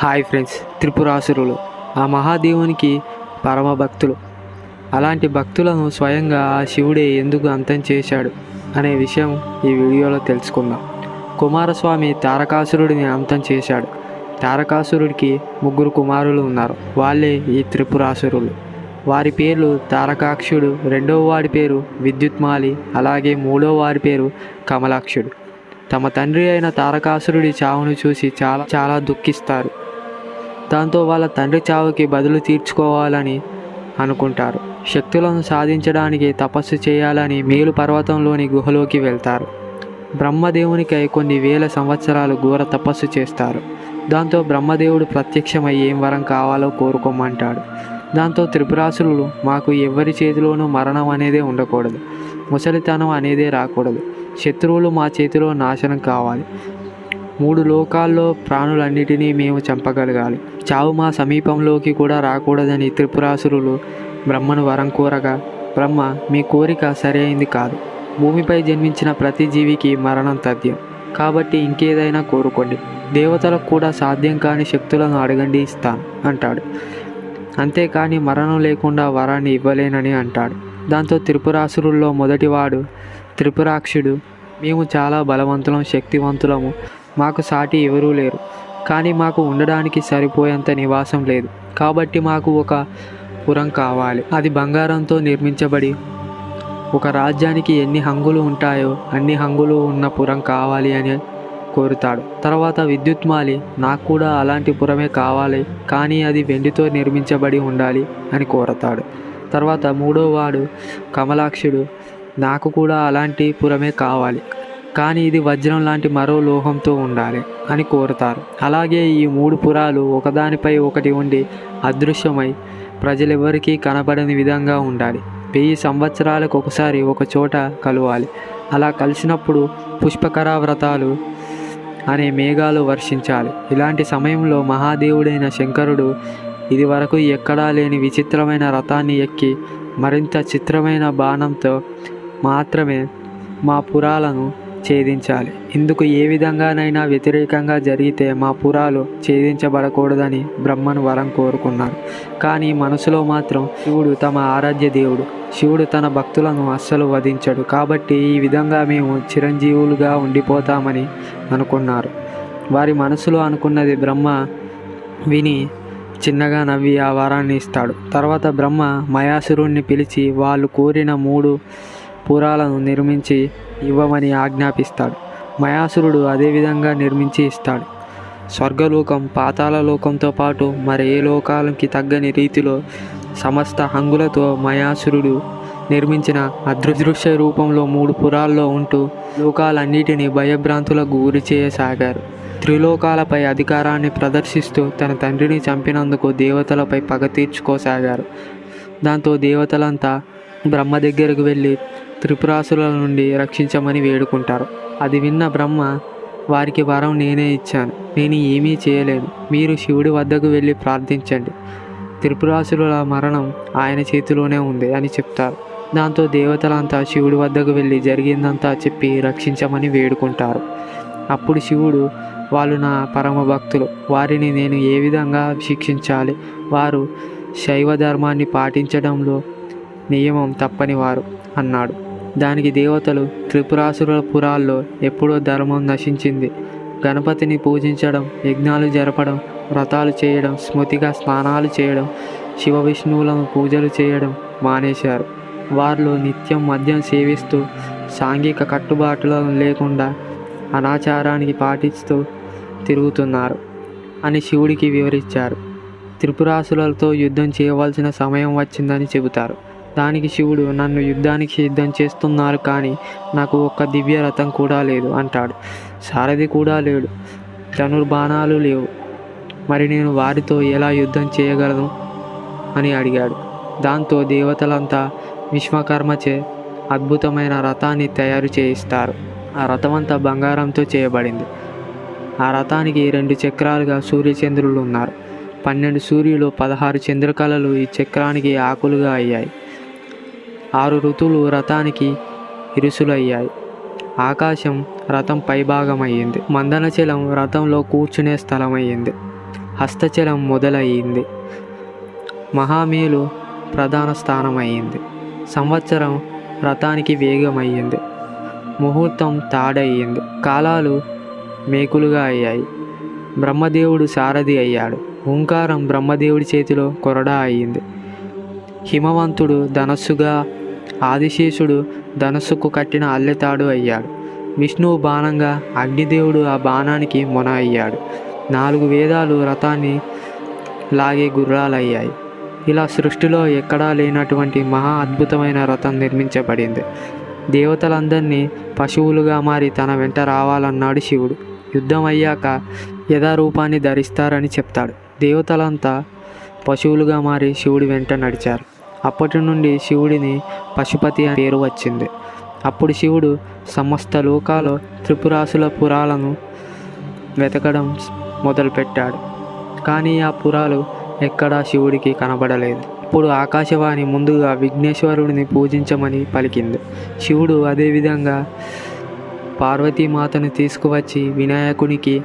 Hi friends త్రిపురాసురులు. ఆ మహాదేవునికి పరమ భక్తులు అలాంటి భక్తులను స్వయంగా ఆ శివుడే ఎందుకు అంతం చేశాడు అనే విషయం ఈ వీడియోలో తెలుసుకుందాం. కుమారస్వామి తారకాసురుడిని అంతం చేశాడు. తారకాసురుడికి ముగ్గురు కుమారులు ఉన్నారు. వాళ్ళే ఈ త్రిపురాసురులు. వారి పేర్లు తారకాక్షుడు రెండవ వాడి పేరు విద్యుత్మాలి అలాగే మూడో వాడి పేరు కమలాక్షుడు. తమ తండ్రి అయిన తారకాసురుడి చావును చూసి చాలా చాలా దుఃఖిస్తారు. దాంతో వాళ్ళ తండ్రి చావుకి బదులు తీర్చుకోవాలని అనుకుంటారు. శక్తులను సాధించడానికి తపస్సు చేయాలని మేలు పర్వతంలోని గుహలోకి వెళ్తారు. బ్రహ్మదేవునికై కొన్ని వేల సంవత్సరాలు ఘోర తపస్సు చేస్తారు. దాంతో బ్రహ్మదేవుడు ప్రత్యక్షమై ఏం వరం కావాలో కోరుకోమంటాడు. దాంతో త్రిపురాసురులు మాకు ఎవరి చేతిలోనూ మరణం అనేదే ఉండకూడదు. ముసలితనం అనేదే రాకూడదు. శత్రువులు మా చేతిలో నాశనం కావాలి. మూడు లోకాల్లో ప్రాణులన్నిటినీ మేము చంపగలగాలి. చావు మా సమీపంలోకి కూడా రాకూడదని త్రిపురాసురులు బ్రహ్మను వరం కోరగా బ్రహ్మ మీ కోరిక సరైంది కాదు. భూమిపై జన్మించిన ప్రతి జీవికి మరణం తథ్యం. కాబట్టి ఇంకేదైనా కోరుకోండి. దేవతలకు కూడా సాధ్యం కాని శక్తులను అడగండి ఇస్తాను అంటాడు. అంతేకాని మరణం లేకుండా వరాన్ని ఇవ్వలేనని అంటాడు. దాంతో త్రిపురాసురుల్లో మొదటివాడు త్రిపురాక్షుడు. మేము చాలా బలవంతులం శక్తివంతులము. మాకు సాటి ఎవరూ లేరు. కానీ మాకు ఉండడానికి సరిపోయేంత నివాసం లేదు. కాబట్టి మాకు ఒక పురం కావాలి. అది బంగారంతో నిర్మించబడి ఒక రాజ్యానికి ఎన్ని హంగులు ఉంటాయో అన్ని హంగులు ఉన్న పురం కావాలి అని కోరుతాడు. తర్వాత విద్యుత్మాలి నాకు కూడా అలాంటి పురమే కావాలి కానీ అది వెండితో నిర్మించబడి ఉండాలి అని కోరతాడు. తర్వాత మూడో వాడు కమలాక్షుడు నాకు కూడా అలాంటి పురమే కావాలి. కానీ ఇది వజ్రం లాంటి మరో లోహంతో ఉండాలి అని కోరుతారు. అలాగే ఈ మూడు పురాలు ఒకదానిపై ఒకటి ఉండి అదృశ్యమై ప్రజలెవరికీ కనబడని విధంగా ఉండాలి. వెయ్యి సంవత్సరాలకు ఒకసారి ఒక చోట కలవాలి. అలా కలిసినప్పుడు పుష్పకర వ్రతాలు అనే మేఘాలు వర్షించాలి. ఇలాంటి సమయంలో మహాదేవుడైన శంకరుడు ఇది వరకు ఎక్కడా లేని విచిత్రమైన రథాన్ని ఎక్కి మరింత చిత్రమైన బాణంతో మాత్రమే మా పురాలను ఛేదించాలి. ఇందుకు ఏ విధంగానైనా వ్యతిరేకంగా జరిగితే మా పురాలు ఛేదించబడకూడదని బ్రహ్మను వరం కోరుకున్నారు కానీ మనసులో మాత్రం శివుడు తమ ఆరాధ్య దేవుడు. శివుడు తన భక్తులను అస్సలు వధించడు. కాబట్టి ఈ విధంగా మేము చిరంజీవులుగా ఉండిపోతామని అనుకున్నారు. వారి మనసులో అనుకున్నది బ్రహ్మ విని చిన్నగా నవ్వి ఆ వరాన్ని ఇస్తాడు. తర్వాత బ్రహ్మ మయాసురుణ్ణి పిలిచి వాళ్ళు కోరిన మూడు పురాలను నిర్మించి ఇవ్వమని ఆజ్ఞాపిస్తాడు. మయాసురుడు అదేవిధంగా నిర్మించి ఇస్తాడు. స్వర్గలోకం పాతాళ లోకంతో పాటు మరి ఏ లోకాలకి తగ్గని రీతిలో సమస్త హంగులతో మయాసురుడు నిర్మించిన అదృదృశ్య రూపంలో మూడు పురాల్లో ఉంటూ లోకాలన్నిటినీ భయభ్రాంతులకు గురి చేయసాగారు. త్రిలోకాలపై అధికారాన్ని ప్రదర్శిస్తూ తన తండ్రిని చంపినందుకు దేవతలపై పగ తీర్చుకోసాగారు. దాంతో దేవతలంతా బ్రహ్మ దగ్గరకు వెళ్ళి త్రిపురాసుల నుండి రక్షించమని వేడుకుంటారు. అది విన్న బ్రహ్మ వారికి వరం నేనే ఇచ్చాను. నేను ఏమీ చేయలేను మీరు శివుడి వద్దకు వెళ్ళి ప్రార్థించండి త్రిపురాసుల మరణం ఆయన చేతిలోనే ఉంది అని చెప్తారు. దాంతో దేవతలంతా శివుడి వద్దకు వెళ్ళి జరిగిందంతా చెప్పి రక్షించమని వేడుకుంటారు. అప్పుడు శివుడు వాళ్ళు నా పరమ భక్తులు. వారిని నేను ఏ విధంగా శిక్షించాలి? వారు శైవ ధర్మాన్ని పాటించడంలో నియమం తప్పని వారు అన్నాడు. దానికి దేవతలు త్రిపురాసురుల పురాల్లో ఎప్పుడో ధర్మం నశించింది. గణపతిని పూజించడం యజ్ఞాలు జరపడం వ్రతాలు చేయడం స్మృతిగా స్నానాలు చేయడం శివ విష్ణువులను పూజలు చేయడం మానేశారు. వారిలో నిత్యం మద్యం సేవిస్తూ సాంఘిక కట్టుబాటులను లేకుండా అనాచారానికి పాటిస్తూ తిరుగుతున్నారు అని శివుడికి వివరించారు. త్రిపురాసులతో యుద్ధం చేయవలసిన సమయం వచ్చిందని చెబుతారు. దానికి శివుడు నన్ను యుద్ధానికి సిద్ధం చేస్తున్నారు కానీ నాకు ఒక్క దివ్య రథం కూడా లేదు అంటాడు. సారథి కూడా లేడు. ధనుర్బాణాలు లేవు. మరి నేను వారితో ఎలా యుద్ధం చేయగలను? అని అడిగాడు. దాంతో దేవతలంతా విశ్వకర్మచే అద్భుతమైన రథాన్ని తయారు చేయిస్తారు. ఆ రథమంతా బంగారంతో చేయబడింది. ఆ రథానికి రెండు చక్రాలుగా సూర్యచంద్రులు ఉన్నారు. పన్నెండు సూర్యులు పదహారు చంద్రకళలు ఈ చక్రానికి ఆకులుగా అయ్యాయి. ఆరు ఋతువులు రథానికి ఇరుసులయ్యాయి. ఆకాశం రథం పైభాగం అయ్యింది మందనచలం రథంలో కూర్చునే స్థలమయ్యింది. హస్తచలం మొదలయ్యింది. మహామేలు ప్రధాన స్థానమయ్యింది. సంవత్సరం రథానికి వేగమయ్యింది. ముహూర్తం తాడయ్యింది. కాలాలు మేకులుగా అయ్యాయి. బ్రహ్మదేవుడు సారథి అయ్యాడు. ఓంకారం బ్రహ్మదేవుడి చేతిలో కొరడా అయ్యింది. హిమవంతుడు ధనస్సుగా ఆదిశేషుడు ధనస్సుకు కట్టిన అల్లెతాడు అయ్యాడు. విష్ణువు బాణంగా అగ్నిదేవుడు ఆ బాణానికి మొన అయ్యాడు. నాలుగు వేదాలు రథాన్ని లాగే గుర్రాలయ్యాయి. ఇలా సృష్టిలో ఎక్కడా లేనటువంటి మహా అద్భుతమైన రథం నిర్మించబడింది. దేవతలందరినీ పశువులుగా మారి తన వెంట రావాలన్నాడు శివుడు. యుద్ధం అయ్యాక యథారూపాన్ని ధరిస్తారని చెప్తాడు. దేవతలంతా పశువులుగా మారి శివుడి వెంట నడిచారు. అప్పటి నుండి శివుడిని పశుపతి అని పేరు వచ్చింది. అప్పుడు శివుడు సమస్త లోకాలు త్రిపురాసుల పురాలను వెతకడం మొదలుపెట్టాడు. కానీ ఆ పురాలు ఎక్కడా శివుడికి కనబడలేదు. ఇప్పుడు ఆకాశవాణి ముందుగా విఘ్నేశ్వరుడిని పూజించమని పలికింది. శివుడు అదేవిధంగా పార్వతీమాతను తీసుకువచ్చి వినాయకునికి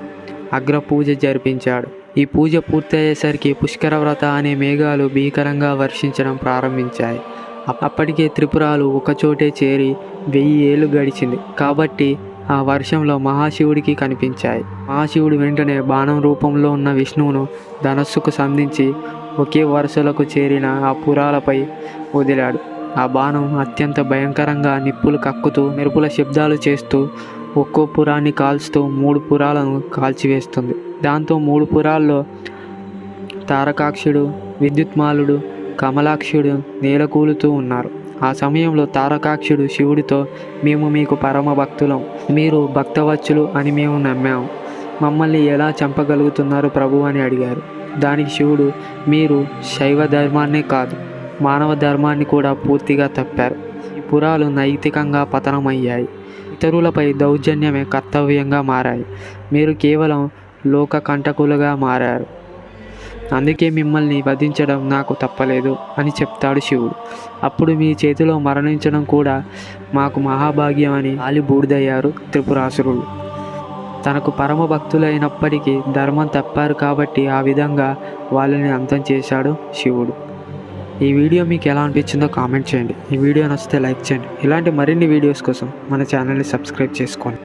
అగ్రపూజ జరిపించాడు. ఈ పూజ పూర్తయ్యేసరికి పుష్కర వ్రత అనే మేఘాలు భీకరంగా వర్షించడం ప్రారంభించాయి. అప్పటికే త్రిపురాలు ఒకచోటే చేరి వెయ్యి ఏళ్ళు గడిచింది. కాబట్టి ఆ వర్షంలో మహాశివుడికి కనిపించాయి. మహాశివుడు వెంటనే బాణం రూపంలో ఉన్న విష్ణువును ధనస్సుకు సంధించి ఒకే వరుసలకు చేరిన ఆ పురాలపై వదిలాడు. ఆ బాణం అత్యంత భయంకరంగా నిప్పులు కక్కుతూ మెరుపుల శబ్దాలు చేస్తూ ఒక్కో పురాన్ని కాల్చుతూ మూడు పురాలను కాల్చివేస్తుంది. దాంతో మూడు పురాల్లో తారకాక్షుడు విద్యుత్మాలుడు కమలాక్షుడు నేలకూలుతూ ఉన్నారు. ఆ సమయంలో తారకాక్షుడు శివుడితో మేము మీకు పరమ భక్తులం. మీరు భక్తవచ్చులు అని మేము నమ్మాము మమ్మల్ని ఎలా చంపగలుగుతున్నారు ప్రభు? అని అడిగారు. దానికి శివుడు మీరు శైవ ధర్మాన్నే కాదు మానవ ధర్మాన్ని కూడా పూర్తిగా తప్పారు. పురాలు నైతికంగా పతనమయ్యాయి. ఇతరులపై దౌర్జన్యమే కర్తవ్యంగా మారాయి. మీరు కేవలం లోక కంటకులుగా మారారు. అందుకే మిమ్మల్ని వధించడం నాకు తప్పలేదు అని చెప్తాడు శివుడు. అప్పుడు మీ చేతిలో మరణించడం కూడా మాకు మహాభాగ్యం అని ఆలి బూడిదయ్యారు త్రిపురాసురుడు తనకు పరమ భక్తులైనప్పటికీ ధర్మం తప్పారు కాబట్టి ఆ విధంగా వాళ్ళని అంతం చేశాడు శివుడు. ఈ వీడియో మీకు ఎలా అనిపించిందో కామెంట్ చేయండి. ఈ వీడియో నచ్చితే లైక్ చేయండి. ఇలాంటి మరిన్ని వీడియోస్ కోసం మన ఛానల్ని సబ్స్క్రైబ్ చేసుకోండి.